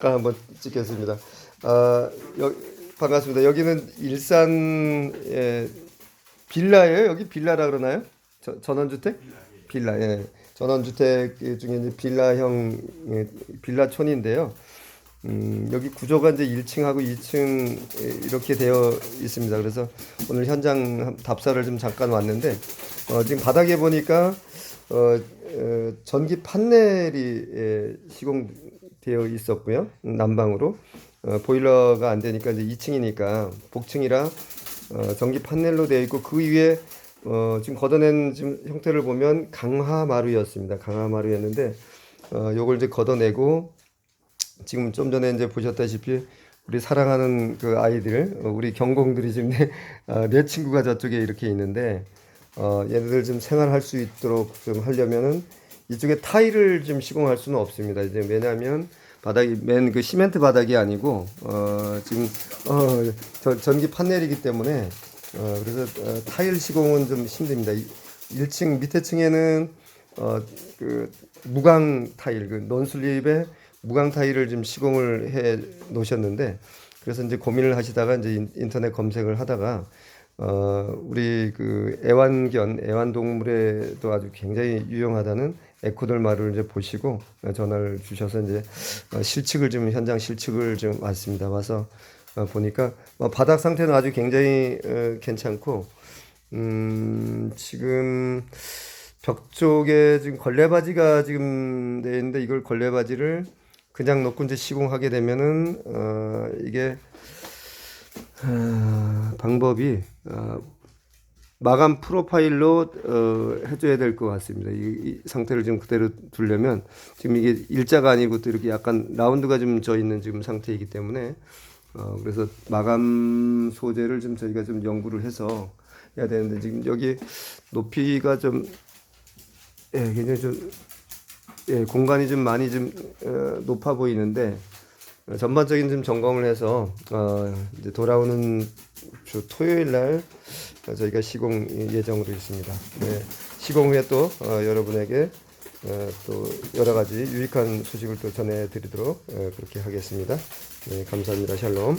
한번 찍겠습니다. 아, 여, 반갑습니다. 여기는 일산 예, 빌라예요. 여기 빌라라 그러나요? 저, 전원주택? 빌라. 예. 전원주택 중에 이제 빌라형 예, 빌라촌인데요. 음, 여기 구조가 이제 1층하고 2층 이렇게 되어 있습니다. 그래서 오늘 현장 답사를 좀 잠깐 왔는데 어, 지금 바닥에 보니까 어, 어, 전기 판넬이 예, 시공 되어 있었고요. 난방으로 어, 보일러가 안 되니까 이제 2층이니까 복층이라 어, 전기 판넬로 되어 있고 그 위에 어, 지금 걷어낸 지금 형태를 보면 강화마루였습니다. 강화마루였는데 어, 요걸 이제 걷어내고 지금 좀 전에 이제 보셨다시피 우리 사랑하는 그 아이들, 어, 우리 경공들이 지금 내, 어, 내 친구가 저쪽에 이렇게 있는데 어, 얘네들 좀 생활할 수 있도록 좀 하려면은 이쪽에 타일을 좀 시공할 수는 없습니다. 이제 왜냐하면 바닥이 맨 그 시멘트 바닥이 아니고 어, 지금 어, 저, 전기 판넬이기 때문에 어, 그래서 어, 타일 시공은 좀 힘듭니다. 1층 밑에 층에는 어, 그 무광 타일, 그 논슬립에 무광 타일을 좀 시공을 해 놓으셨는데 그래서 이제 고민을 하시다가 이제 인- 인터넷 검색을 하다가 어 우리 그 애완견 애완동물에도 아주 굉장히 유용하다는 에코돌 마루를 이제 보시고 어, 전화를 주셔서 이제 어, 실측을 좀 현장 실측을 좀 왔습니다. 와서 어, 보니까 어, 바닥 상태는 아주 굉장히 어, 괜찮고 음 지금 벽 쪽에 지금 걸레바지가 지금 돼 있는데 이걸 걸레바지를 그냥 놓고 이제 시공하게 되면은 어 이게 아, 방법이 어, 마감 프로파일로 어, 해줘야 될 것 같습니다. 이, 이 상태를 지금 그대로 두려면 지금 이게 일자가 아니고 또 이렇게 약간 라운드가 좀 져 있는 지금 상태이기 때문에 어, 그래서 마감 소재를 좀 저희가 좀 연구를 해서 해야 되는데 지금 여기 높이가 좀 예, 굉장히 좀 예, 공간이 좀 많이 좀 어, 높아 보이는데 어, 전반적인 좀 점검을 해서 어, 이제 돌아오는 주 토요일 날 어, 저희가 시공 예정으로 있습니다. 네, 시공 후에 또 어, 여러분에게 어, 또 여러 가지 유익한 소식을 또 전해드리도록 어, 그렇게 하겠습니다. 네, 감사합니다. 샬롬.